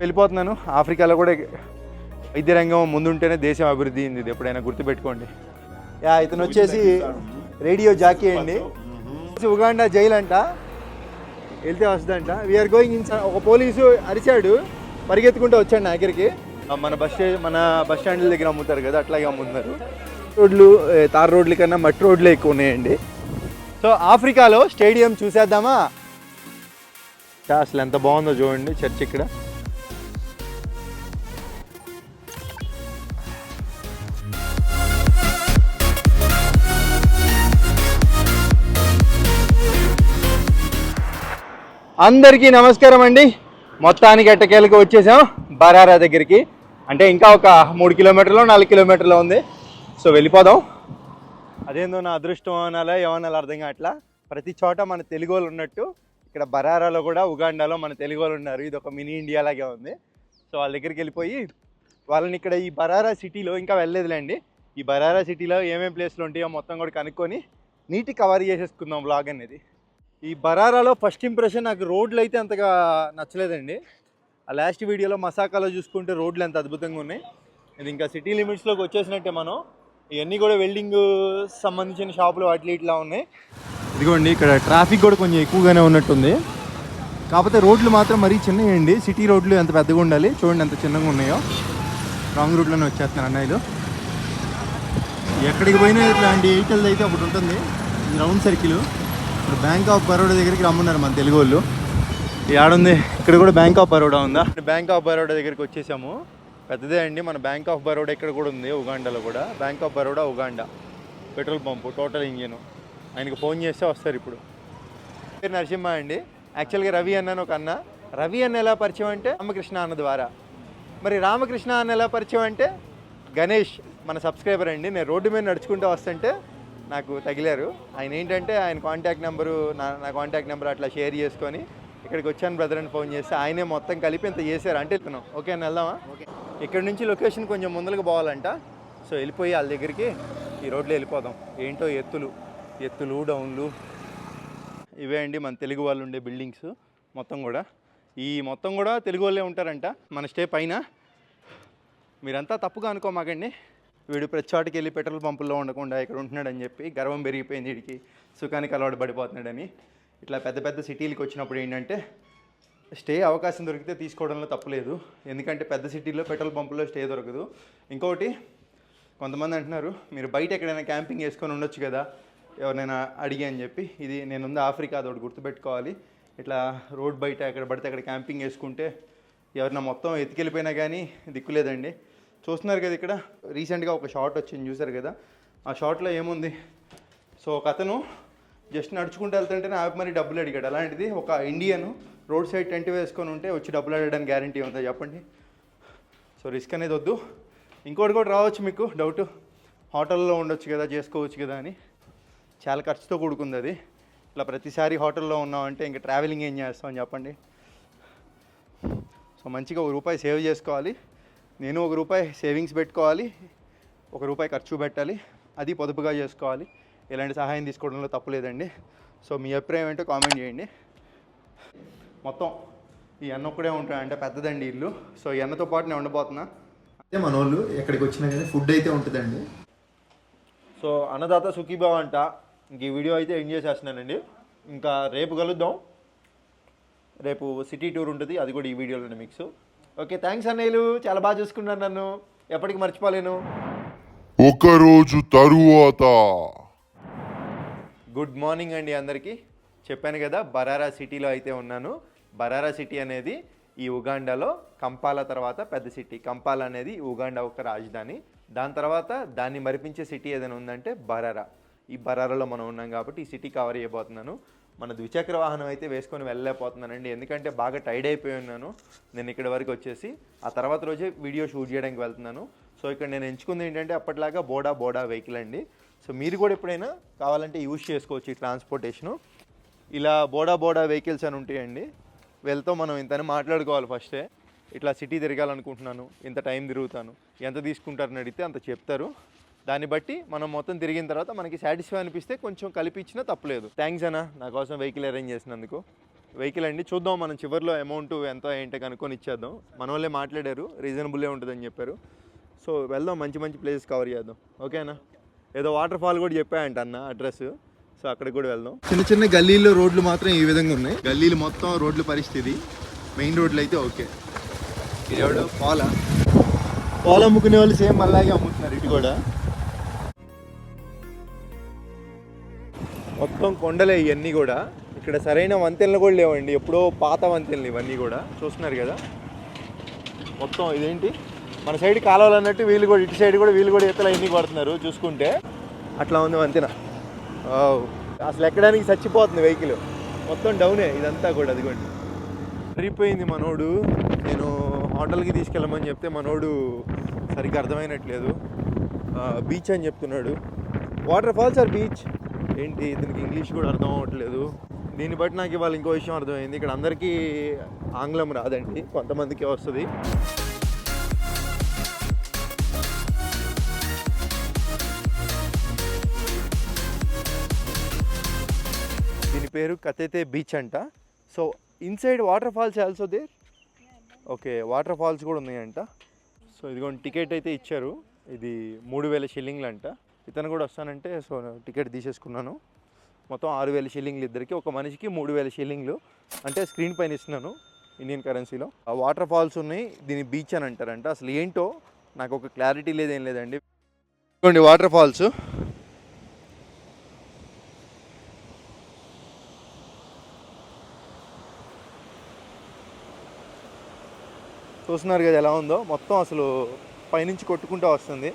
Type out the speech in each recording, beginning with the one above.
వెళ్ళిపోతున్నాను. ఆఫ్రికాలో కూడా వైద్య రంగం ముందుంటేనే దేశం అభివృద్ధి అయింది ఎప్పుడైనా గుర్తుపెట్టుకోండి. యా ఇతను వచ్చేసి రేడియో జాకీ అండి. ఉగాండా జైలు అంట. వెళ్తే వస్తుందంట. వీఆర్ గోయింగ్ ఇన్ ఒక పోలీసు అరిచాడు. పరిగెత్తుకుంటూ వచ్చాడు నా దగ్గరికి. మన బస్ మన బస్ స్టాండ్ల దగ్గర అమ్ముతారు కదా అట్లాగే అమ్ముతున్నారు. రోడ్లు తార్ రోడ్ల కన్నా మట్టి రోడ్లే ఎక్కువ ఉన్నాయండి. సో ఆఫ్రికాలో స్టేడియం చూసేద్దామా? అసలు ఎంత బాగుందో చూడండి చర్చ్ ఇక్కడ. అందరికీ నమస్కారం అండి. మొత్తానికి ఎట్టకేళ్ళకి వచ్చేసాం. బరారా దగ్గరికి. అంటే ఇంకా ఒక మూడు కిలోమీటర్లు నాలుగు కిలోమీటర్లు ఉంది. సో వెళ్ళిపోదాం. అదేందో నా అదృష్టం అనాలా ఏమనాలి అర్థం కావట్లా? ప్రతి చోట మన తెలుగు వాళ్ళు ఉన్నట్టు ఇక్కడ బరారాలో కూడా ఉగాండాలో మన తెలుగు వాళ్ళు ఉన్నారు. ఇది ఒక మినీ ఇండియా లాగే ఉంది. సో వాళ్ళ దగ్గరికి వెళ్ళిపోయి వాళ్ళని ఇక్కడ ఈ బరారా సిటీలో ఇంకా వెళ్ళలేదులేండి. ఈ బరారా సిటీలో ఏమేమి ప్లేస్లు ఉంటాయో మొత్తం కూడా కనుక్కొని నీటి కవర్ చేసేసుకుందాం బ్లాగ్ అనేది. ఈ బరారాలో ఫస్ట్ ఇంప్రెషన్ నాకు రోడ్లు అయితే అంతగా నచ్చలేదండి. ఆ లాస్ట్ వీడియోలో మసాకాలో చూసుకుంటే రోడ్లు ఎంత అద్భుతంగా ఉన్నాయి. ఇది ఇంకా సిటీ లిమిట్స్లోకి వచ్చేసినట్టే మనం. ఇవన్నీ కూడా వెల్డింగ్ సంబంధించిన షాపులు వాటి ఇట్లా ఉన్నాయి. ఇదిగోండి ఇక్కడ ట్రాఫిక్ కూడా కొంచెం ఎక్కువగానే ఉన్నట్టుంది. కాకపోతే రోడ్లు మాత్రం మరీ చిన్నవి సిటీ రోడ్లు ఎంత పెద్దగా ఉండాలి చూడండి ఎంత చిన్నగా ఉన్నాయో. రాంగ్ రూట్లోనే వచ్చేస్తున్నారు అన్నయ్యలు. ఎక్కడికి పోయినా ఇట్లాంటి వెహికల్ అయితే ఒకటి ఉంటుంది. Round circle. ఇప్పుడు బ్యాంక్ ఆఫ్ బరోడా దగ్గరికి రమ్మన్నారు మన తెలుగు వాళ్ళు. ఏడుంది ఇక్కడ కూడా బ్యాంక్ ఆఫ్ బరోడా ఉందా? బ్యాంక్ ఆఫ్ బరోడా దగ్గరికి వచ్చేసాము. పెద్దదే అండి. మన బ్యాంక్ ఆఫ్ బరోడా ఇక్కడ కూడా ఉంది ఉగాండాలో కూడా. Bank of Baroda Uganda. Petrol pump total engine ఆయనకి ఫోన్ చేస్తే వస్తారు ఇప్పుడు. పేరు నరసింహ అండి. యాక్చువల్గా రవి అన్నాను ఒక అన్న. రవి అన్న ఎలా పరిచయం అంటే రామకృష్ణ అన్న ద్వారా. మరి రామకృష్ణ అన్న ఎలా పరిచయం అంటే గణేష్ మన సబ్స్క్రైబర్ అండి. నేను రోడ్డు మీద నడుచుకుంటూ వస్తుంటే నాకు తగిలారు. ఆయన ఏంటంటే ఆయన కాంటాక్ట్ నెంబరు నా నా కాంటాక్ట్ నెంబర్ అట్లా షేర్ చేసుకొని ఇక్కడికి వచ్చాను బ్రదర్ అని ఫోన్ చేస్తే ఆయనే మొత్తం కలిపి ఇంత చేశారు. అంటే వెళ్తున్నాం. ఓకే అని వెళ్దామా? ఇక్కడ నుంచి లొకేషన్ కొంచెం ముందరకు పోవాలంట. సో వెళ్ళిపోయి వాళ్ళ దగ్గరికి ఈ రోడ్లో వెళ్ళిపోదాం. ఏంటో ఎత్తులు. ఎత్తులు డౌన్లు ఇవే అండి మన తెలుగు వాళ్ళు ఉండే బిల్డింగ్స్ మొత్తం కూడా. ఈ మొత్తం కూడా తెలుగు వాళ్ళే ఉంటారంట. మన స్టే పైన. మీరంతా తప్పుగా అనుకోమాకండి. వీడు ప్రతిచోటకి వెళ్ళి పెట్రోల్ పంపుల్లో ఉండకుండా ఇక్కడ ఉంటున్నాడని చెప్పి గర్వం పెరిగిపోయింది వీడికి. సుఖానికి అలవాటు పడిపోతున్నాడని. ఇట్లా పెద్ద పెద్ద సిటీలకు వచ్చినప్పుడు ఏంటంటే స్టే అవకాశం దొరికితే తీసుకోవడంలో తప్పులేదు ఎందుకంటే పెద్ద సిటీలో పెట్రోల్ పంపుల్లో స్టే దొరకదు. ఇంకొకటి కొంతమంది అంటున్నారు మీరు బయట ఎక్కడైనా క్యాంపింగ్ వేసుకొని ఉండొచ్చు కదా ఎవరినైనా అడిగి అని చెప్పి. ఇది నేనుంది ఆఫ్రికా అదొకటి గుర్తుపెట్టుకోవాలి. ఇట్లా రోడ్ బయట ఎక్కడ పడితే అక్కడ క్యాంపింగ్ వేసుకుంటే ఎవరైనా మొత్తం ఎత్తుకెళ్ళిపోయినా కానీ దిక్కులేదండి. చూస్తున్నారు కదా ఇక్కడ. రీసెంట్గా ఒక షార్ట్ వచ్చింది చూసారు కదా. ఆ షార్ట్లో ఏముంది? సో ఒక అతను జస్ట్ నడుచుకుంటూ వెళ్తుంటేనే ఆపి మరి డబ్బులు అడిగాడు. అలాంటిది ఒక ఇండియన్ రోడ్ సైడ్ టెంట్ వేసుకొని ఉంటే వచ్చి డబ్బులు అడగడానికి గ్యారంటీ ఉందా చెప్పండి. సో రిస్క్ అనేది వద్దు. ఇంకోటి కూడా రావచ్చు మీకు డౌట్ హోటల్లో ఉండొచ్చు కదా చేసుకోవచ్చు కదా అని. చాలా ఖర్చుతో కూడుకుంది అది. ఇట్లా ప్రతిసారి హోటల్లో ఉన్నామంటే ఇంకా ట్రావెలింగ్ ఏం చేస్తామని చెప్పండి. సో మంచిగా ఒక రూపాయి సేవ్ చేసుకోవాలి. నేను ఒక రూపాయి సేవింగ్స్ పెట్టుకోవాలి ఒక రూపాయి ఖర్చు పెట్టాలి అది పొదుపుగా చేసుకోవాలి. ఇలాంటి సహాయం తీసుకోవడంలో తప్పులేదండి సో మీ అభిప్రాయం ఏంటో కామెంట్ చేయండి. మొత్తం ఈ అన్న ఒక్కడే ఉంటాడు అంటే పెద్దదండి ఇల్లు. సో ఈ అన్నతో పాటు నేను ఉండబోతున్నా. అదే మన వాళ్ళు ఎక్కడికి వచ్చినా కానీ ఫుడ్ అయితే ఉంటుందండి. సో అన్నదాత సుఖీభావ అంట. ఇంక ఈ వీడియో అయితే ఎండ్ చేసేస్తున్నానండి. ఇంకా రేపు కలుద్దాం. రేపు సిటీ టూర్ ఉంటుంది అది కూడా ఈ వీడియోలోనే మిక్స్ ఓకే థ్యాంక్స్ అన్నయ్యలు. చాలా బాగా చూసుకున్నాను నన్ను. ఎప్పటికీ మర్చిపోలేను. ఒకరోజు తరువాత. గుడ్ మార్నింగ్ అండి అందరికీ. చెప్పాను కదా బరారా సిటీలో అయితే ఉన్నాను. బరారా సిటీ అనేది ఈ ఉగాండాలో కంపాల తర్వాత పెద్ద సిటీ. కంపాల అనేది ఉగాండా ఒక రాజధాని. దాని తర్వాత దాన్ని మరిపించే సిటీ ఏదైనా ఉందంటే బరారా. ఈ బరారాలో మనం ఉన్నాం కాబట్టి ఈ సిటీ కవర్ చేయబోతున్నాను. మన ద్విచక్ర వాహనం అయితే వేసుకొని వెళ్ళలేకపోతున్నానండి. ఎందుకంటే బాగా టైడ్ అయిపోయి ఉన్నాను. నేను ఇక్కడ వరకు వచ్చేసి ఆ తర్వాత రోజే వీడియో షూట్ చేయడానికి వెళ్తున్నాను. సో ఇక్కడ నేను ఎంచుకుంది ఏంటంటే అప్పట్లాగా బోడా బోడా వెహికల్ అండి. సో మీరు కూడా ఎప్పుడైనా కావాలంటే యూజ్ చేసుకోవచ్చు ఈ ట్రాన్స్పోర్టేషను ఇలా బోడా బోడా వెహికల్స్ అని ఉంటాయండి. వీళ్ళతో మనం ఇంతనే మాట్లాడుకోవాలి ఫస్టే ఇట్లా సిటీ తిరగాలనుకుంటున్నాను. ఇంత టైం తిరుగుతాను. ఎంత తీసుకుంటారని అడిగితే అంత చెప్తారు. దాన్ని బట్టి మనం మొత్తం తిరిగిన తర్వాత మనకి సాటిస్ఫై అనిపిస్తే కొంచెం కలిపించినా తప్పలేదు. థ్యాంక్స్ అన్న నా కోసం వెహికల్ అరేంజ్ చేసినందుకు. వెహికల్ అండి చూద్దాం మనం చివరిలో అమౌంట్ ఎంత ఏంటో కనుక్కొని ఇచ్చేద్దాం. మన వాళ్ళే మాట్లాడారు రీజనబుల్లే ఉంటుందని చెప్పారు. సో వెళ్దాం మంచి మంచి ప్లేసెస్ కవర్ చేద్దాం. ఓకేనా ఏదో వాటర్ ఫాల్ కూడా చెప్పాయంట అన్న అడ్రస్ సో అక్కడికి కూడా వెళ్దాం. చిన్న చిన్న గల్లీల్లో రోడ్లు మాత్రం ఈ విధంగా ఉన్నాయి. గల్లీలు మొత్తం రోడ్ల పరిస్థితి. మెయిన్ రోడ్లు అయితే ఓకే ఇది ఎవడు? పాల? పాలు అమ్ముకునే వాళ్ళు సేమ్ అలాగే అమ్ముతున్నారు ఇటు కూడా. మొత్తం కొండలే ఇవన్నీ కూడా. ఇక్కడ సరైన వంతెనలు కూడా లేవండి. ఎప్పుడో పాత వంతెనలు ఇవన్నీ కూడా. చూస్తున్నారు కదా? మొత్తం ఇదేంటి? మన సైడ్ కాలువలు అన్నట్టు వీళ్ళు కూడా ఇటు సైడ్ కూడా వీళ్ళు కూడా ఈతలు అన్నీ పడుతున్నారు చూసుకుంటే. అట్లా ఉంది వంతెన. అసలు ఎక్కడానికి చచ్చిపోతుంది వెహికల్. మొత్తం డౌనే ఇదంతా కూడా అదిగోండి. సరిపోయింది మనోడు. నేను హోటల్కి తీసుకెళ్ళమని చెప్తే మనోడు సరిగ్గా అర్థమైనట్లేదు. బీచ్ అని చెప్తున్నాడు. Water falls or beach? ఏంటి దీనికి ఇంగ్లీష్ కూడా అర్థం అవ్వట్లేదు? దీన్ని బట్టి నాకు ఇవాళ ఇంకో విషయం అర్థమైంది. ఇక్కడ అందరికీ ఆంగ్లం రాదండి. కొంతమందికి వస్తుంది. దీని పేరు కతైతే బీచ్ అంట. So inside water falls also there? Okay water falls కూడా ఉన్నాయంట. సో ఇదిగోండి టికెట్ అయితే ఇచ్చారు. ఇది మూడు వేల షిల్లింగ్లు అంట ఇతను కూడా వస్తానంటే సో టికెట్ తీసేసుకున్నాను. మొత్తం ఆరు వేల షిల్లింగ్లు ఇద్దరికి. ఒక మనిషికి మూడు వేల షిల్లింగ్లు. అంటే స్క్రీన్ పైన ఇస్తున్నాను ఇండియన్ కరెన్సీలో. ఆ వాటర్ ఫాల్స్ ఉన్నాయి దీని బీచ్ అని అంటారంట. అసలు ఏంటో నాకు ఒక క్లారిటీ లేదేం లేదండి. ఇదిగోండి వాటర్ ఫాల్స్. చూస్తున్నారు కదా ఎలా ఉందో. మొత్తం అసలు పైనుంచి కొట్టుకుంటూ వస్తుంది.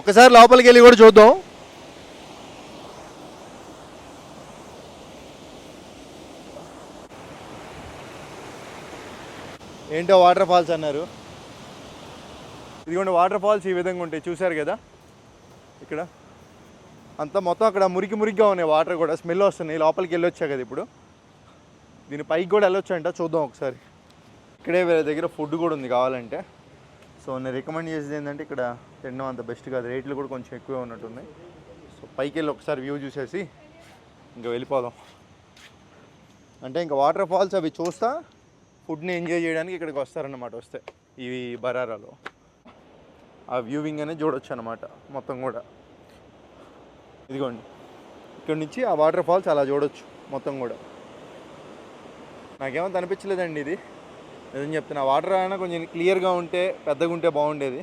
ఒకసారి లోపలికి వెళ్ళి కూడా చూద్దాం. ఏంటో వాటర్ ఫాల్స్ అన్నారు. ఇదిగోండి వాటర్ ఫాల్స్ ఈ విధంగా ఉంటాయి చూశారు కదా? ఇక్కడ. అంతా మొత్తం అక్కడ మురికి మురికిగా ఉన్నాయి వాటర్ కూడా స్మెల్ వస్తున్నాయి లోపలికి వెళ్ళొచ్చా కదా ఇప్పుడు? దీని పైకి కూడా వెళ్ళొచ్చు అంట చూద్దాం ఒకసారి. ఇక్కడే వేరే దగ్గర ఫుడ్ కూడా ఉంది కావాలంటే. సో నేను రికమెండ్ చేసేది ఏంటంటే ఇక్కడ తినడం అంత బెస్ట్ కాదు. రేట్లు కూడా కొంచెం ఎక్కువే ఉన్నట్టున్నాయి. సో పైకి వెళ్ళి ఒకసారి వ్యూ చూసేసి ఇంకా వెళ్ళిపోదాం. అంటే ఇంకా వాటర్ ఫాల్స్ అవి చూస్తా ఫుడ్ని ఎంజాయ్ చేయడానికి ఇక్కడికి వస్తారన్నమాట వస్తే ఇవి బరారాలో. ఆ వ్యూవింగ్ అనేది చూడొచ్చు అనమాట మొత్తం కూడా. ఇదిగోండి ఇక్కడ నుంచి ఆ వాటర్ ఫాల్స్ అలా చూడొచ్చు మొత్తం కూడా. నాకేమంత అనిపించలేదండి ఇది. నిజం చెప్తున్నా వాటర్ అయినా కొంచెం క్లియర్గా ఉంటే పెద్దగా ఉంటే బాగుండేది.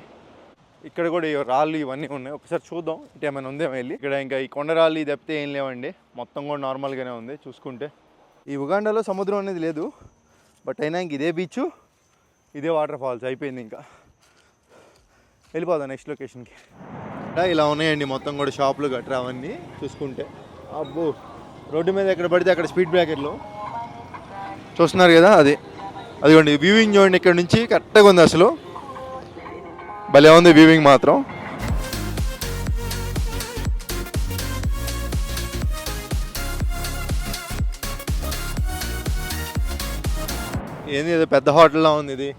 ఇక్కడ కూడా రాళ్ళు ఇవన్నీ ఉన్నాయి. ఒకసారి చూద్దాం ఇటు ఏమైనా ఉందేమో వెళ్ళి. ఇక్కడ ఇంకా ఈ కొండరాళ్ళు ఇది తప్పితే ఏం లేవండి. మొత్తం కూడా నార్మల్గానే ఉంది చూసుకుంటే. ఈ ఉగాండాలో సముద్రం అనేది లేదు. బట్ అయినా ఇంక ఇదే బీచ్ ఇదే వాటర్ ఫాల్స్ అయిపోయింది ఇంకా. వెళ్ళిపోదాం నెక్స్ట్ లొకేషన్కి ఇలా ఉన్నాయండి మొత్తం కూడా షాపులు గట్రా అవన్నీ చూసుకుంటే. అబ్బో రోడ్డు మీద ఎక్కడ పడితే అక్కడ స్పీడ్ బ్రేకర్లు చూస్తున్నారు కదా అది. అదిగోండి వ్యూవింగ్ చూడండి ఇక్కడ నుంచి కరెక్ట్గా ఉంది అసలు. భలే ఉంది వ్యూవింగ్ మాత్రం. ఏంది ఇది పెద్ద హోటల్లా ఉంది ఇది?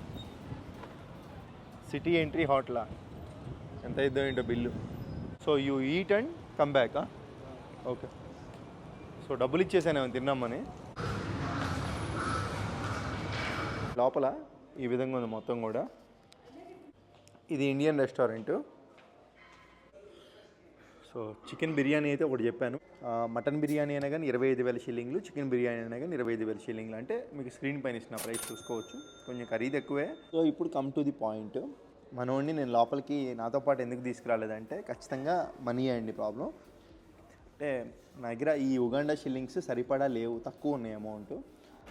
సిటీ ఎంట్రీ హోటలా? ఎంత అయిద్దో ఏంటో bill. So you eat and come back okay so డబ్బులు ఇచ్చేసాను తిన్నామని లోపల ఈ విధంగా ఉంది మొత్తం కూడా. ఇది Indian restaurant. So chicken biryani అయితే ఒకటి చెప్పాను. మటన్ బిర్యానీ అయినా కానీ ఇరవై ఐదు వేల షిల్లింగ్లు చికెన్ బిర్యానీ అయినా కానీ ఇరవై ఐదు వేల షిల్లింగ్లు. అంటే మీకు స్క్రీన్ పైన ఇచ్చిన ప్రైస్ చూసుకోవచ్చు. కొంచెం ఖరీదు ఎక్కువే. సో ఇప్పుడు కమ్ టు ది పాయింట్ మనోడిని నేను లోపలికి నాతో పాటు ఎందుకు తీసుకురాలేదంటే ఖచ్చితంగా మనీ అండి ప్రాబ్లం అంటే నా దగ్గర ఈ ఉగాండా షిల్లింగ్స్ సరిపడా లేవు తక్కువ ఉన్నాయి అమౌంట్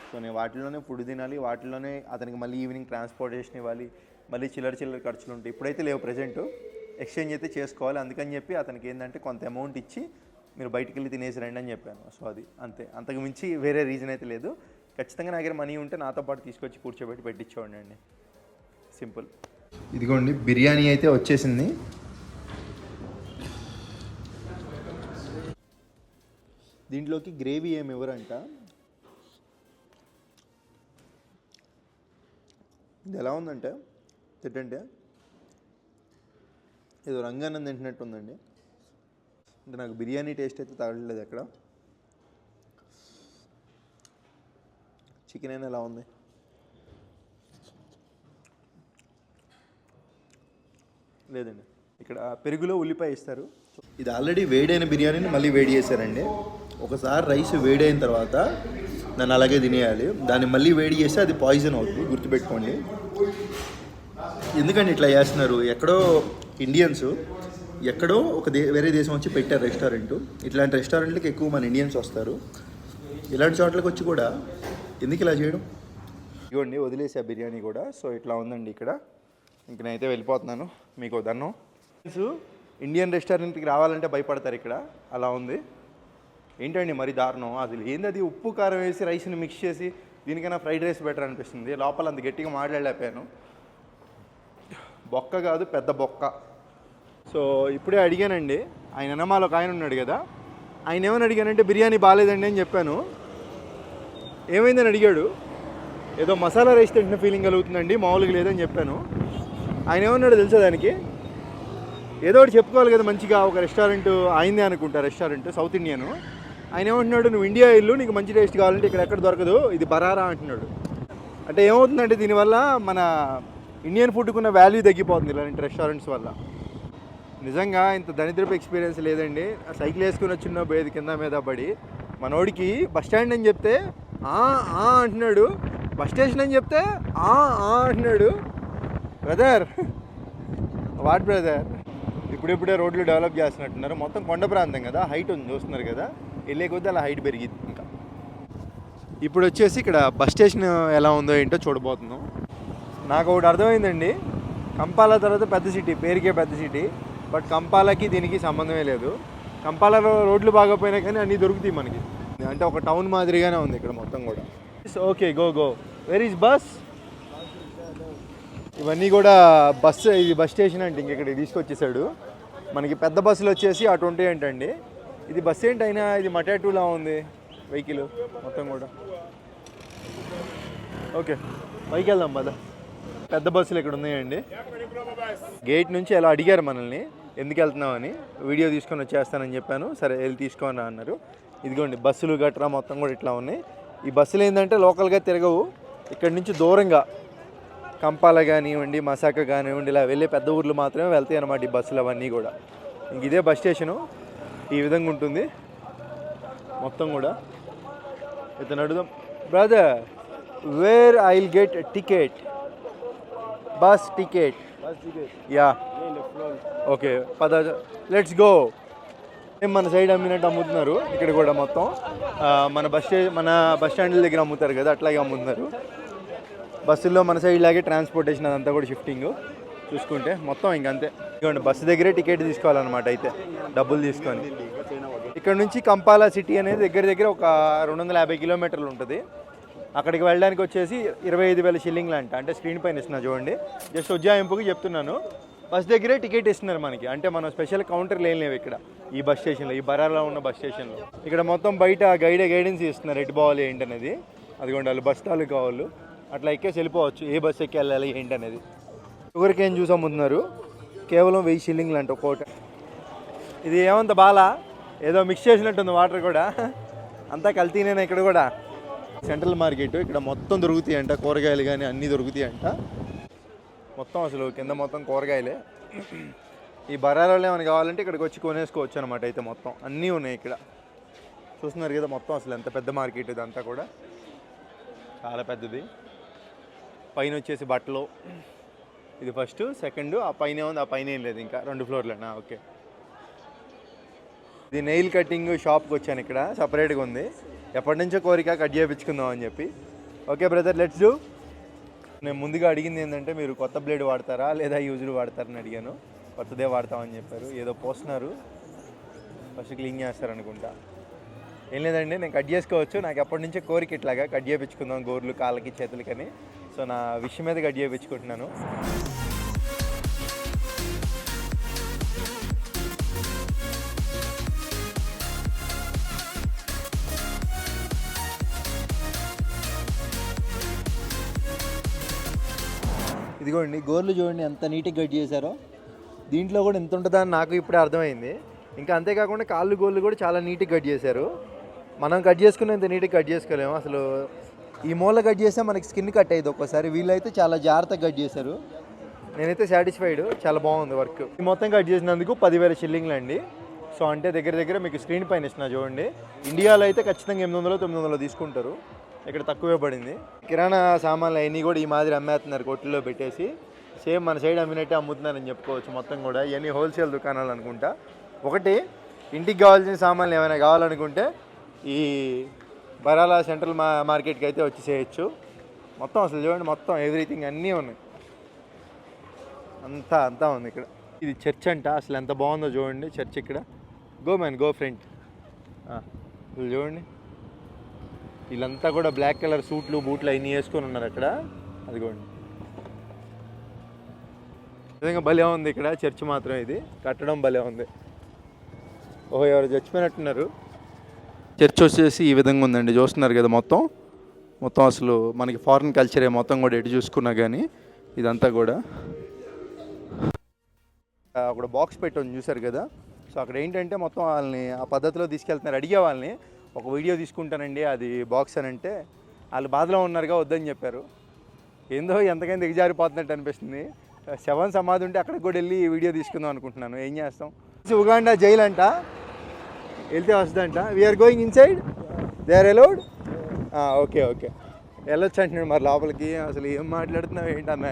సో నేను వాటిలోనే ఫుడ్ తినాలి వాటిలోనే అతనికి మళ్ళీ ఈవినింగ్ ట్రాన్స్పోర్టేషన్ ఇవ్వాలి మళ్ళీ చిల్లర చిల్లర ఖర్చులు ఉంటాయి. ఇప్పుడైతే లేవు ప్రజెంట్ ఎక్స్చేంజ్ అయితే చేసుకోవాలి. అందుకని చెప్పి అతనికి ఏంటంటే కొంత అమౌంట్ ఇచ్చి మీరు బయటికి వెళ్ళి తినేసి రండి అని చెప్పాను. సో అది అంతే. అంతకు మించి వేరే రీజన్ అయితే లేదు. ఖచ్చితంగా నా దగ్గర మనీ ఉంటే నాతో పాటు తీసుకొచ్చి కూర్చోబెట్టి పెట్టించేవాడిని అండి సింపుల్ ఇదిగోండి బిర్యానీ అయితే వచ్చేసింది. దీంట్లోకి గ్రేవీ ఏమి ఇవ్వరంట? ఇది ఎలా ఉందంటే తిట్టంటే ఏదో రంగానం తింటున్నట్టు ఉందండి. అంటే నాకు బిర్యానీ టేస్ట్ అయితే తగలలేదు ఎక్కడ. చికెన్ అయినా ఎలా ఉంది? లేదండి. ఇక్కడ పెరుగులో ఉల్లిపాయ ఇస్తారు ఇది ఆల్రెడీ వేడైన బిర్యానీని మళ్ళీ వేడి చేశారండి. ఒకసారి రైస్ వేడైన తర్వాత దాన్ని అలాగే తినేయాలి. దాన్ని మళ్ళీ వేడి చేస్తే అది పాయిజన్ అవుతుంది. గుర్తుపెట్టుకోండి. ఎందుకంటే ఇట్లా చేస్తున్నారు? ఎక్కడో ఇండియన్స్ ఎక్కడో ఒక దే వేరే దేశం వచ్చి పెట్టారు రెస్టారెంట్ ఇట్లాంటి రెస్టారెంట్లకి ఎక్కువ మన ఇండియన్స్ వస్తారు. ఇలాంటి చోట్లకి వచ్చి కూడా ఎందుకు ఇలా చేయడం? ఇవ్వండి వదిలేసా బిర్యానీ కూడా. సో ఇట్లా ఉందండి ఇక్కడ. ఇంక నేనైతే వెళ్ళిపోతున్నాను. మీకు దన్నం ఇండియన్ రెస్టారెంట్కి రావాలంటే భయపడతారు ఇక్కడ. అలా ఉంది. ఏంటండి మరి దారుణం? అసలు ఏంది అది ఉప్పు కారం వేసి రైస్ని మిక్స్ చేసి దీనికైనా ఫ్రైడ్ రైస్ బెటర్ అనిపిస్తుంది. లోపల అంత గట్టిగా మాట్లాడలేకపోయాను. బొక్క కాదు పెద్ద బొక్క. సో ఇప్పుడే అడిగానండి. ఆయన ఎనమాల ఒక ఆయన ఉన్నాడు కదా. ఆయన ఏమని అడిగానంటే బిర్యానీ బాగాలేదండి అని చెప్పాను. ఏమైందని అడిగాడు. ఏదో మసాలా రైస్ తింటున్న ఫీలింగ్ కలుగుతుందండి మామూలుగా లేదని చెప్పాను. ఆయన ఏమన్నాడు తెలుసా దానికి? ఏదో ఒకటి చెప్పుకోవాలి కదా మంచిగా ఒక రెస్టారెంట్ అయిందే అనుకుంటా రెస్టారెంట్ సౌత్ ఇండియన్ ఆయన ఏమంటున్నాడు నువ్వు ఇండియా ఇల్లు నీకు మంచి టేస్ట్ కావాలంటే ఇక్కడ ఎక్కడ దొరకదు ఇది బరారా అంటున్నాడు. అంటే ఏమవుతుందంటే దీనివల్ల మన ఇండియన్ ఫుడ్కున్న వాల్యూ తగ్గిపోతుంది ఇలాంటి రెస్టారెంట్స్ వల్ల. నిజంగా ఇంత దరిద్రపు ఎక్స్పీరియన్స్ లేదండి. ఆ సైకిల్ వేసుకుని వచ్చిన బేది కింద మీద పడి మనోడికి బస్ స్టాండ్ అని చెప్తే ఆ ఆ అంటున్నాడు. బస్ స్టేషన్ అని చెప్తే ఆ ఆ అంటున్నాడు. బ్రదర్ వాట్ బ్రదర్ ఇప్పుడిప్పుడే రోడ్లు డెవలప్ చేస్తున్నట్టున్నారు. మొత్తం కొండ ప్రాంతం కదా హైట్ ఉంది చూస్తున్నారు కదా. వెళ్ళే కొద్దీ అలా హైట్ పెరిగింది ఇంకా. ఇప్పుడు వచ్చేసి ఇక్కడ బస్ స్టేషన్ ఎలా ఉందో ఏంటో చూడబోతున్నాం. నాకు ఒకటి అర్థమైందండి. కంపాల తర్వాత పెద్ద సిటీ పేరుకే పెద్ద సిటీ బట్ కంపాలకి దీనికి సంబంధమే లేదు. కంపాలలో రోడ్లు బాగోపోయినా కానీ అన్నీ దొరుకుతాయి మనకి. అంటే ఒక టౌన్ మాదిరిగానే ఉంది ఇక్కడ మొత్తం కూడా. Okay go go where is bus ఇవన్నీ కూడా బస్ ఇది బస్ స్టేషన్ అంటే ఇంక ఇక్కడ తీసుకొచ్చేసాడు. మనకి పెద్ద బస్సులు వచ్చేసి అటు ఉంటాయి ఏంటండి ఇది బస్ ఏంటైనా? ఇది మటాటూలా ఉంది వెహికల్ మొత్తం కూడా. ఓకే పైకి వెళ్దాం పద. పెద్ద బస్సులు ఇక్కడ ఉన్నాయండి. గేట్ నుంచి ఎలా అడిగారు మనల్ని? ఎందుకు వెళ్తున్నామని వీడియో తీసుకొని వచ్చేస్తానని చెప్పాను. సరే వెళ్ళి తీసుకోని అన్నారు. ఇదిగోండి బస్సులు గట్రా మొత్తం కూడా ఇట్లా ఉన్నాయి. ఈ బస్సులు ఏంటంటే లోకల్గా తిరగవు. ఇక్కడ నుంచి దూరంగా కంపాల కానివ్వండి మసాక కానివ్వండి ఇలా వెళ్ళే పెద్ద ఊర్లు మాత్రమే వెళ్తాయి అన్నమాట ఈ బస్సులు అవన్నీ కూడా. ఇంక ఇదే బస్ స్టేషను. ఈ విధంగా ఉంటుంది. మొత్తం కూడా. ఇతను అడుగుదాం. Brother where I will get ticket bus ticket yeah okay పద లెట్స్ గో ఏం మన సైడ్ అమ్మినట్టు అమ్ముతున్నారు. ఇక్కడ కూడా మొత్తం. మన బస్ స్టే మన బస్ స్టాండ్ల దగ్గర అమ్ముతారు కదా అట్లాగే అమ్ముతున్నారు. బస్సుల్లో మన సైడ్ లాగే ట్రాన్స్పోర్టేషన్ అదంతా కూడా షిఫ్టింగ్ చూసుకుంటే మొత్తం ఇంకంతే. ఇదిగోండి బస్సు దగ్గరే టికెట్ తీసుకోవాలన్నమాట అయితే డబ్బులు తీసుకొని. ఇక్కడ నుంచి కంపాలా సిటీ అనేది దగ్గర దగ్గర ఒక రెండు వందల యాభై కిలోమీటర్లు ఉంటుంది. అక్కడికి వెళ్ళడానికి వచ్చేసి ఇరవై ఐదు వేల షిల్లింగ్లు అంట అంటే స్క్రీన్ పైన ఇస్తున్నా చూడండి. జస్ట్ ఉజ్జాయింపుకి చెప్తున్నాను. బస్ దగ్గరే టికెట్ ఇస్తున్నారు మనకి అంటే మనం స్పెషల్ కౌంటర్లు ఏం లేవు ఇక్కడ ఈ బస్ స్టేషన్లో ఈ బరాలో ఉన్న బస్ స్టేషన్లో. ఇక్కడ మొత్తం బయట గైడ్ గైడెన్స్ ఇస్తున్నారు ఎటు బావాలి ఏంటనేది. అదిగోండి వాళ్ళు బస్ తాలూకా వాళ్ళు అట్లా ఎక్కేసి వెళ్ళిపోవచ్చు ఏ బస్ ఎక్కి వెళ్ళాలి ఏంటనేది. షుగర్ కేన్ జ్యూస్ అమ్ముతున్నారు? కేవలం వెయ్యి షిల్లింగ్లు అంట ఒక్కోట ఇది ఏమంత బాలా? ఏదో మిక్స్ చేసినట్టుంది వాటర్ కూడా. అంతా కల్తీనేనా ఇక్కడ కూడా? సెంట్రల్ మార్కెట్ ఇక్కడ మొత్తం దొరుకుతాయి అంట కూరగాయలు కానీ అన్నీ దొరుకుతాయి అంట మొత్తం అసలు కింద మొత్తం కూరగాయలే. ఈ బరాలలో ఏమైనా కావాలంటే ఇక్కడికి వచ్చి కొనేసుకోవచ్చు అనమాట అయితే మొత్తం. అన్నీ ఉన్నాయి ఇక్కడ. చూస్తున్నారు కదా మొత్తం అసలు ఎంత పెద్ద మార్కెట్ ఇదంతా కూడా. చాలా పెద్దది. పైన వచ్చేసి బట్టలు. ఇది ఫస్ట్. సెకండ్. ఆ పైన ఉంది. ఆ పైన ఏం లేదు ఇంకా. రెండు ఫ్లోర్లేనా ఓకే. ఇది నెయిల్ కటింగ్ షాప్కి వచ్చాను ఇక్కడ. సపరేట్గా ఉంది. ఎప్పటి నుంచో కోరిక కట్ చేయించుకుందాం అని చెప్పి. Okay brother. Let's do. నేను ముందుగా అడిగింది ఏంటంటే మీరు కొత్త బ్లేడ్ వాడతారా? లేదా యూజ్డ్ వాడతారని అడిగాను. కొత్తదే వాడతామని చెప్పారు. ఏదో పోస్తున్నారు ఫస్ట్ క్లీన్ చేస్తారు అనుకుంటా ఏం లేదండి. నేను కట్ చేసుకోవచ్చు. నాకు ఎప్పటి నుంచో కోరిక ఇట్లాగా. కట్ చేయించుకుందాం. గోర్లు కాళ్ళకి చేతులకని. సో నా విషయం మీద కట్ చేయించుకుంటున్నాను. ఇదిగోండి గోర్లు చూడండి ఎంత నీట్గా కట్ చేశారో. దీంట్లో కూడా ఎంత ఉంటుందా అని నాకు ఇప్పుడే అర్థమైంది. ఇంకా అంతేకాకుండా కాళ్ళు గోళ్ళు కూడా చాలా నీట్గా కట్ చేశారు. మనం కట్ చేసుకున్న ఇంత నీట్గా కట్ చేసుకోలేము. అసలు ఈ మూల కట్ చేస్తే మనకి స్కిన్ కట్ అయ్యింది ఒక్కోసారి. వీళ్ళైతే చాలా జాగ్రత్తగా కట్ చేశారు. నేనైతే సాటిస్ఫైడ్. చాలా బాగుంది వర్క్. ఈ మొత్తం కట్ చేసినందుకు పదివేల షిల్లింగ్లు అండి. సో అంటే దగ్గర దగ్గర మీకు స్క్రీన్ పైన ఇస్తున్నా చూడండి. ఇండియాలో అయితే ఖచ్చితంగా ఎనిమిది వందలు తొమ్మిది వందలు తీసుకుంటారు. ఇక్కడ తక్కువే పడింది. కిరాణా సామాన్లు అవన్నీ కూడా ఈ మాదిరి అమ్మేస్తున్నారు కొట్టుల్లో పెట్టేసి. సేమ్ మన సైడ్ అమ్మినట్టే అమ్ముతున్నారని చెప్పుకోవచ్చు మొత్తం కూడా. ఇవన్నీ హోల్సేల్ దుకాణాలు అనుకుంటా. ఒకటి ఇంటికి కావాల్సిన సామాన్లు ఏమైనా కావాలనుకుంటే ఈ బరాలా సెంట్రల్ మా మార్కెట్కి అయితే వచ్చి చేయొచ్చు. మొత్తం అసలు చూడండి మొత్తం ఎవ్రీథింగ్ అన్నీ ఉన్నాయి. అంతా అంతా ఉంది ఇక్కడ. ఇది చర్చ్ అంట అసలు ఎంత బాగుందో చూడండి చర్చ్ ఇక్కడ. గో మ్యాన్ గో ఫ్రెండ్ అసలు చూడండి. వీళ్ళంతా కూడా బ్లాక్ కలర్ సూట్లు బూట్లు అన్నీ వేసుకొని ఉన్నారు అక్కడ. అదిగోండి. నిజంగా భలే ఉంది ఇక్కడ చర్చ్ మాత్రం ఇది. కట్టడం భలే ఉంది. ఓహో ఎవరు చచ్చిపోయినట్టున్నారు. చర్చ్ వచ్చేసి ఈ విధంగా ఉందండి. చూస్తున్నారు కదా మొత్తం. మొత్తం అసలు మనకి ఫారిన్ కల్చరే మొత్తం కూడా ఎటు చూసుకున్నా కానీ ఇదంతా కూడా. అక్కడ బాక్స్ పెట్టి ఉంది కదా. సో అక్కడ ఏంటంటే మొత్తం వాళ్ళని ఆ పద్ధతిలో తీసుకెళ్తున్నారు. అడిగే వాళ్ళని ఒక వీడియో తీసుకుంటానండి అది బాక్స్ అని అంటే వాళ్ళు బాధలో ఉన్నారుగా వద్దని చెప్పారు. ఏందో ఎంతకైనా దిగజారిపోతున్నట్టు అనిపిస్తుంది. శవం సమాధి ఉంటే అక్కడికి కూడా వెళ్ళి వీడియో తీసుకుందాం అనుకుంటున్నాను. ఏం చేస్తాం? ఉగాండా జైలు అంట వెళ్తే వస్తుందంట. We're going inside they are allowed okay okay వెళ్ళొచ్చు అంటున్నాడు మరి లోపలికి. అసలు ఏం మాట్లాడుతున్నావు ఏంటన్నా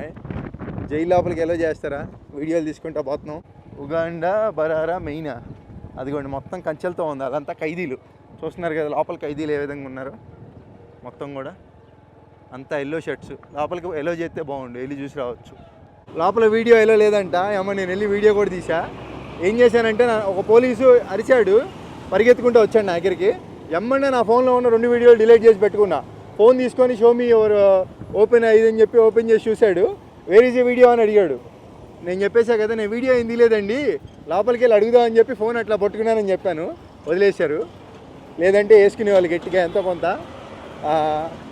జైలు లోపలికి ఎలా చేస్తారా? వీడియోలు తీసుకుంటా పోతున్నాం. ఉగాండా బరారా మెయినా. అదిగోండి మొత్తం కంచెలతో ఉంది. అదంతా ఖైదీలు. చూస్తున్నారు కదా లోపల ఖైదీలు ఏ విధంగా ఉన్నారు. మొత్తం కూడా అంతా ఎల్లో షర్ట్స్ లోపలికి ఎల్లో చేస్తే బాగుండు. వెళ్ళి చూసి రావచ్చు. లోపల వీడియో ఎల్లో లేదంట. ఏమో నేను వెళ్ళి వీడియో కూడా తీసా. ఏం చేశానంటే నా ఒక పోలీసు అరిచాడు. పరిగెత్తుకుంటూ వచ్చాడు నా దగ్గరికి ఎమ్మన్నా నా ఫోన్లో ఉన్న రెండు వీడియోలు డిలీట్ చేసి పెట్టుకున్నా. ఫోన్ తీసుకొని షోమి ఎవరు ఓపెన్ అయ్యిందని చెప్పి ఓపెన్ చేసి చూశాడు. వేర్ ఈజ్ ఏ వీడియో అని అడిగాడు. నేను చెప్పేసా కదా నేను వీడియో ఏం లేదండి. లోపలికి వెళ్ళి అడుగుదామని చెప్పి ఫోన్ అట్లా పట్టుకున్నానని చెప్పాను. వదిలేశారు. లేదంటే వేసుకునే వాళ్ళు గట్టిగా ఎంతో కొంత.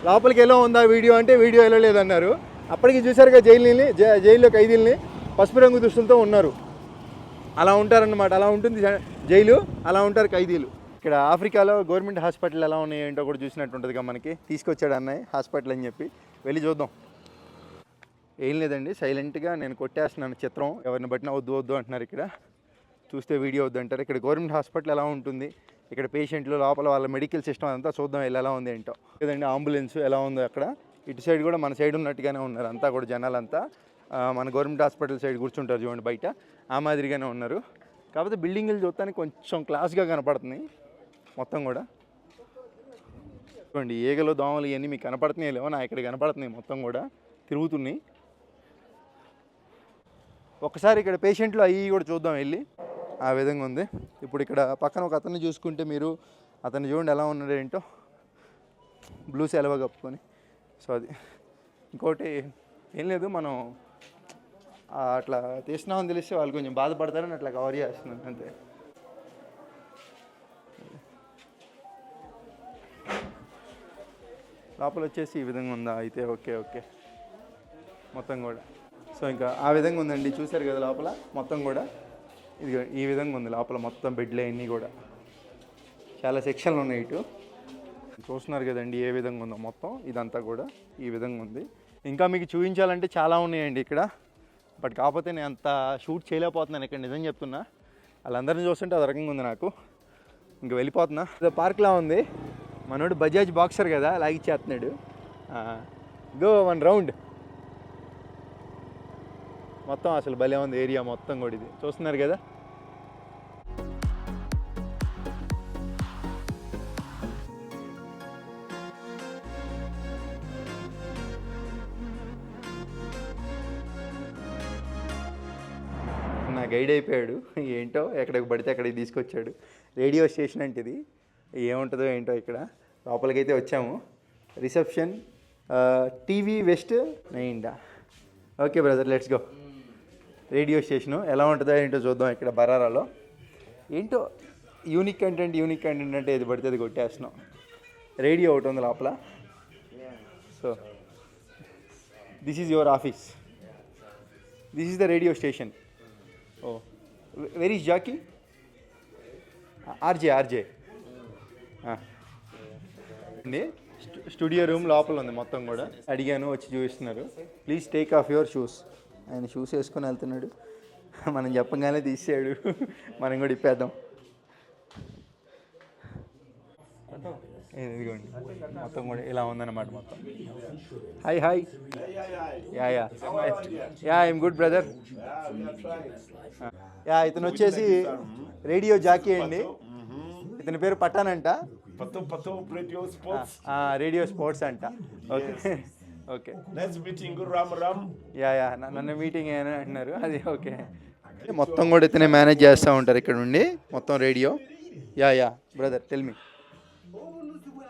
లోపలికి ఎలా ఉందా వీడియో అంటే వీడియో ఎలా లేదన్నారు. అప్పటికి చూసారుగా జైలుని జైల్లో ఖైదీల్ని పసుపు రంగు దుస్తులతో ఉన్నారు. అలా ఉంటారన్నమాట. అలా ఉంటుంది జైలు అలా ఉంటారు ఖైదీలు. ఇక్కడ ఆఫ్రికాలో గవర్నమెంట్ హాస్పిటల్ ఎలా ఉన్నాయి ఏంటో కూడా చూసినట్టు ఉంటుందిగా మనకి. తీసుకొచ్చాడు అన్నయ్య హాస్పిటల్ అని చెప్పి. వెళ్ళి చూద్దాం. ఏం లేదండి సైలెంట్గా నేను కొట్టేస్తున్నాను చిత్రం. ఎవరిని బట్టినా వద్దు వద్దు అంటున్నారు ఇక్కడ. చూస్తే వీడియో వద్దు అంటారు. ఇక్కడ గవర్నమెంట్ హాస్పిటల్ ఎలా ఉంటుంది? ఇక్కడ పేషెంట్లు లోపల వాళ్ళ మెడికల్ సిస్టమ్ అంతా చూద్దాం వెళ్ళి ఎలా ఉంది ఏంటో. లేదండి అంబులెన్స్ ఎలా ఉందో అక్కడ. ఇటు సైడ్ కూడా మన సైడ్ ఉన్నట్టుగానే ఉన్నారు అంతా కూడా జనాలంతా. మన గవర్నమెంట్ హాస్పిటల్ సైడ్ కూర్చుంటారు చూడండి బయట. ఆ మాదిరిగానే ఉన్నారు. కాకపోతే బిల్డింగులు చూడటానికి కొంచెం క్లాస్గా కనపడుతున్నాయి. మొత్తం కూడా. చూడండి ఈగలు దోమలు ఇవన్నీ మీకు కనపడుతున్నాయి లేవో నా ఇక్కడ కనపడుతున్నాయి. మొత్తం కూడా తిరుగుతున్నాయి. ఒకసారి ఇక్కడ పేషెంట్లు అవి కూడా చూద్దాం వెళ్ళి. ఆ విధంగా ఉంది. ఇప్పుడు ఇక్కడ పక్కన ఒక అతన్ని చూసుకుంటే మీరు అతన్ని చూడండి ఎలా ఉన్నాడు ఏంటో. బ్లూ సెలవ కప్పుకొని. సో అది. ఇంకోటి ఏం లేదు మనం అట్లా తీసినామని తెలిస్తే వాళ్ళు కొంచెం బాధపడతారని అట్లా కవర్ చేస్తున్నాను అంతే. లోపల వచ్చేసి ఈ విధంగా ఉందా? అయితే ఓకే ఓకే. మొత్తం కూడా. సో ఇంకా ఆ విధంగా ఉందండి చూశారు కదా లోపల? మొత్తం కూడా. ఇది ఈ విధంగా ఉంది లోపల మొత్తం బెడ్లు అన్నీ కూడా. చాలా సెక్షన్లు ఉన్నాయి ఇటు. చూస్తున్నారు కదండి ఏ విధంగా ఉందో మొత్తం ఇదంతా కూడా ఈ విధంగా ఉంది. ఇంకా మీకు చూపించాలంటే చాలా ఉన్నాయండి ఇక్కడ. బట్ కాకపోతే నేను అంత షూట్ చేయలేకపోతున్నాను ఇక్కడ నిజం చెప్తున్నా. వాళ్ళందరినీ చూస్తుంటే అది రకంగా ఉంది నాకు. ఇంక వెళ్ళిపోతున్నా. ఇదో పార్క్లా ఉంది. మనోడు బజాజ్ బాక్సర్ కదా లాగిచ్చేస్తున్నాడు గో వన్ రౌండ్ మొత్తం అసలు భలే ఉంది ఏరియా మొత్తం కూడా ఇది. చూస్తున్నారు కదా? గైడ్ అయిపోయాడు. ఏంటో ఎక్కడికి పడితే అక్కడికి తీసుకొచ్చాడు. రేడియో స్టేషన్ అంటే ఇది ఏముంటుందో ఏంటో ఇక్కడ. లోపలికైతే వచ్చాము. Reception TV west నైండా okay brother let's go. Radio station ఎలా ఉంటుందో ఏంటో చూద్దాం ఇక్కడ బరారాలో. ఏంటో యూనిక్ కంటెంట్ యూనిక్ కంటెంట్ అంటే ఏది పడితే అది కొట్టేస్తున్నాం. రేడియో ఒకటి ఉంది లోపల. So this is your office this is the radio station. Oh. Very is jockey RJ RJ అండి స్టు- స్టూడియో రూమ్ లోపల ఉంది మొత్తం కూడా. అడిగాను వచ్చి చూపిస్తున్నారు. Please take off your shoes ఆయన షూస్ వేసుకొని వెళ్తున్నాడు. మనం చెప్పగానే తీసాడు మనం కూడా ఇప్పేద్దాం. ఇదిగోండి. మొత్తం కూడా ఇలా ఉందన్నమాట మొత్తం. Hi hi. Yeah yeah. Yeah I'm good brother. Yeah ఇతను వచ్చేసి రేడియో జాకీ అండి. ఇతని పేరు Sports. Radio sports. అంట. Okay. Okay. Meeting you, Ram Ram. Yeah yeah. న- నన్ను మీటింగ్ అని అంటున్నారు? అది ఓకే. మొత్తం కూడా ఇతనే మేనేజ్ చేస్తూ ఉంటారు ఇక్కడ నుండి. మొత్తం radio. Yeah yeah. Brother tell me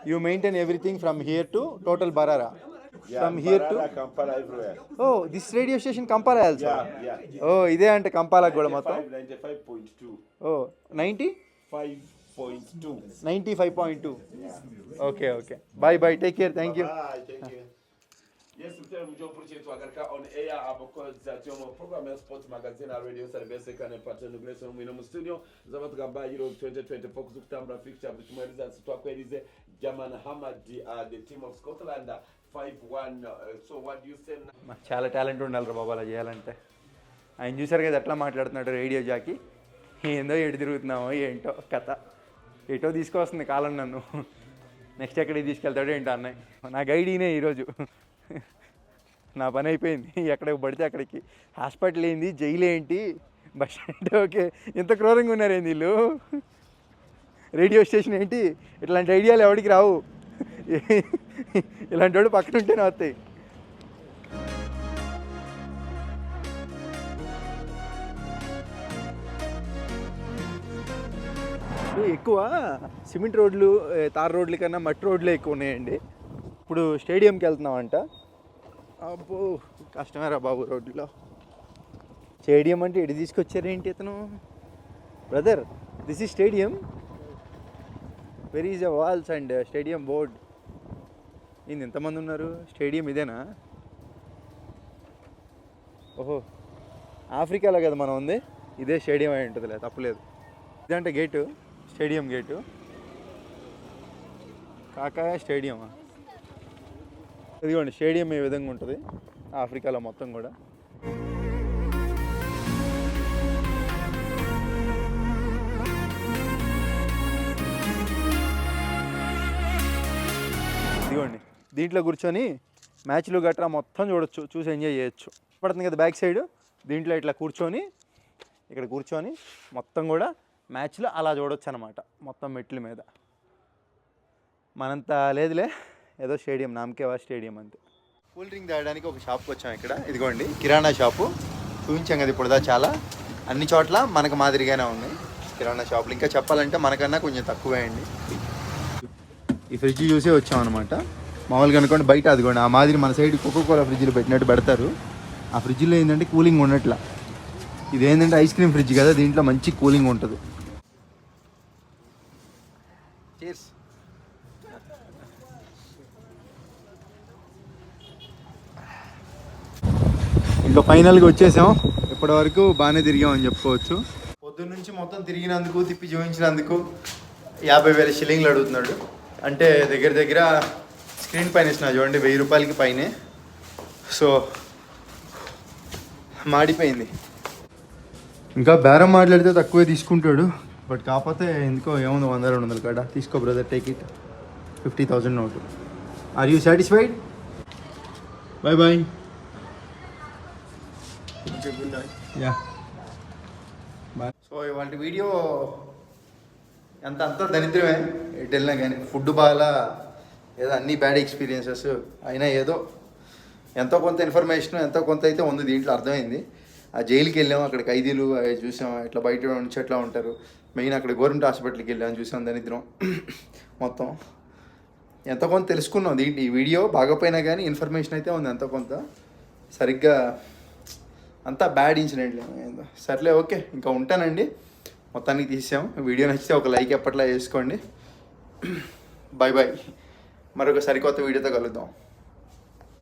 you maintain everything from here to total Mbarara from here to Parara, Kampala, everywhere. Oh this radio station Kampala also Yeah, yeah. Oh ఇదే అంటే కంపాలకు కూడా మొత్తం 95.2. ఓ ninety 5.2. Ninety five point two okay okay bye bye take care thank you Bye, thank you. Yes, mtele mjo purchase wagarika on air because that your program ya sports magazine ya radio service kana pata nuglesa mwino mu studio zaba tukamba hiro 2024 kuzukutambula fixture bitumweliza sitwakwelize Jaman Hamad uh, the team of Scotland uh, 5-1 uh, so what do you say now? చాలా talent ఉండాలి రా బాబు అలా చేయాలంటే. ఆయన చూసారు కదా ఎట్లా మాట్లాడుతున్నాడు రేడియో జాకి? ఏందో ఎటు తిరుగుతున్నామో ఏంటో కథ. ఎటో తీసుకొస్తుంది కాలం నన్ను. నెక్స్ట్ ఎక్కడికి తీసుకెళ్తాడో ఏంటో అన్నయ్య. నా గైడ్ ఈయనే ఈరోజు. నా పని అయిపోయింది. ఎక్కడికి పడితే అక్కడికి. హాస్పిటల్ ఏంది? జైలు ఏంటి? బస్ అంటే ఓకే. ఇంత క్రూరంగా ఉన్నారేంది వీళ్ళు? రేడియో స్టేషన్ ఏంటి? ఇట్లాంటి ఐడియాలు ఎవరికి రావు. ఇలాంటి వాడు పక్కన ఉంటేనే వస్తాయి. ఎక్కువ సిమెంట్ రోడ్లు తార్ రోడ్ల కన్నా మట్టి రోడ్లే ఎక్కువ ఉన్నాయండి ఇప్పుడు స్టేడియంకి వెళ్తున్నామంట అబ్బో కష్టమేరా బాబు రోడ్లో. స్టేడియం అంటే ఇటు తీసుకొచ్చారేంటి ఇతను? Brother this is stadium. Very is uh walls and stadium board ఇది ఎంతమంది ఉన్నారు? స్టేడియం ఇదేనా? ఓహో. ఆఫ్రికాలో కదా మనం ఉంది. ఇదే స్టేడియం అయి ఉంటుందిలే తప్పలేదు. ఇదంటే గేటు స్టేడియం గేటు. కాకాయ స్టేడియమా? ఇదిగోండి స్టేడియం ఈ విధంగా ఉంటుంది ఆఫ్రికాలో మొత్తం కూడా. దీంట్లో కూర్చొని మ్యాచ్లు గట్రా మొత్తం చూడొచ్చు చూసి ఎంజాయ్ చేయొచ్చు. పడుతుంది కదా బ్యాక్ సైడ్ దీంట్లో ఇట్లా కూర్చొని ఇక్కడ కూర్చొని మొత్తం కూడా మ్యాచ్లు అలా చూడొచ్చు అనమాట మొత్తం మెట్ల మీద. మనంత లేదులే ఏదో స్టేడియం నామకేవా స్టేడియం అంతే. కూల్ డ్రింక్ తాగడానికి ఒక షాప్కి వచ్చాం ఇక్కడ. ఇదిగోండి కిరాణా షాపు చూపించాం కదా ఇప్పుడుదా చాలా. అన్ని చోట్ల మనకు మాదిరిగానే ఉంది కిరాణా షాపులు ఇంకా చెప్పాలంటే మనకన్నా కొంచెం తక్కువే అండి. ఈ ఫ్రిడ్జ్ చూసే వచ్చాం అనమాట మామూలుగా అనుకోండి బయట అదిగోండి ఆ మాదిరి మన సైడ్ కోకోకోలా ఫ్రిడ్జ్లో పెట్టినట్టు పెడతారు. ఆ ఫ్రిడ్జ్లో ఏంటంటే కూలింగ్ ఉండట్లా. ఇది ఏంటంటే ఐస్ క్రీమ్ ఫ్రిడ్జ్ కదా దీంట్లో మంచి కూలింగ్ ఉంటుంది. ఇంకా ఫైనల్గా వచ్చేసాం. ఇప్పటి వరకు బాగానే తిరిగామని చెప్పుకోవచ్చు. పొద్దున్న నుంచి మొత్తం తిరిగినందుకు తిప్పి చూపించినందుకు యాభై వేల షిల్లింగ్లు అడుగుతున్నాడు. అంటే దగ్గర దగ్గర స్క్రీన్ పైన ఇస్తున్నా చూడండి వెయ్యి రూపాయలకి పైనే. సో మాడిపోయింది. ఇంకా బేరం మాట్లాడితే తక్కువే తీసుకుంటాడు. బట్ కాకపోతే ఎందుకో ఏముంది వంద రెండు వందల కాడ. తీసుకో brother take it. Fifty thousand note. Are you satisfied bye bye yeah so ఇవాళ వీడియో ఎంత అంత దరిద్రమే. ఎటు వెళ్ళినా కానీ ఫుడ్ బాగా ఏదో అన్ని బ్యాడ్ ఎక్స్పీరియన్సెస్ అయినా ఏదో ఎంతో కొంత ఇన్ఫర్మేషన్ ఎంతో కొంత అయితే ఉంది దీంట్లో అర్థమైంది. ఆ జైలుకి వెళ్ళాము అక్కడ ఖైదీలు అవి చూసాం ఇట్లా బయట నుంచి ఎట్లా ఉంటారు. మెయిన్ అక్కడ గవర్నమెంట్ హాస్పిటల్కి వెళ్ళాం చూసాం దరిద్రం. మొత్తం ఎంతో కొంత తెలుసుకున్నాం. దీంట్లో ఈ వీడియో బాగపోయినా కానీ ఇన్ఫర్మేషన్ అయితే ఉంది ఎంతో కొంత. సరిగ్గా అంతా బ్యాడ్ ఇన్సిడెంట్ సర్లే ఓకే. ఇంకా ఉంటానండి. మొత్తానికి తీసాం వీడియో నచ్చితే ఒక లైక్ ఎప్పట్లా చేసుకోండి. బాయ్ బాయ్ మరొక సరికొత్త వీడియోతో కలుద్దాం.